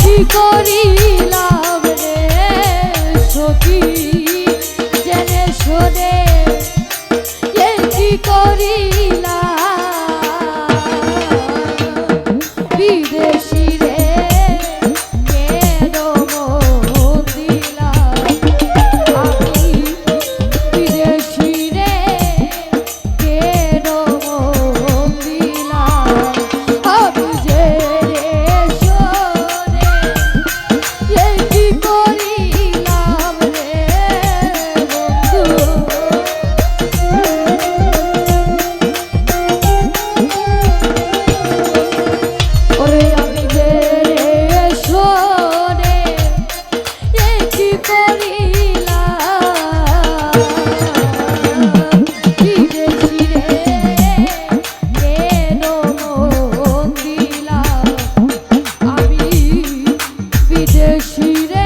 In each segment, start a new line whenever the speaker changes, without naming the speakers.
কি করিলাম শিরে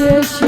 esse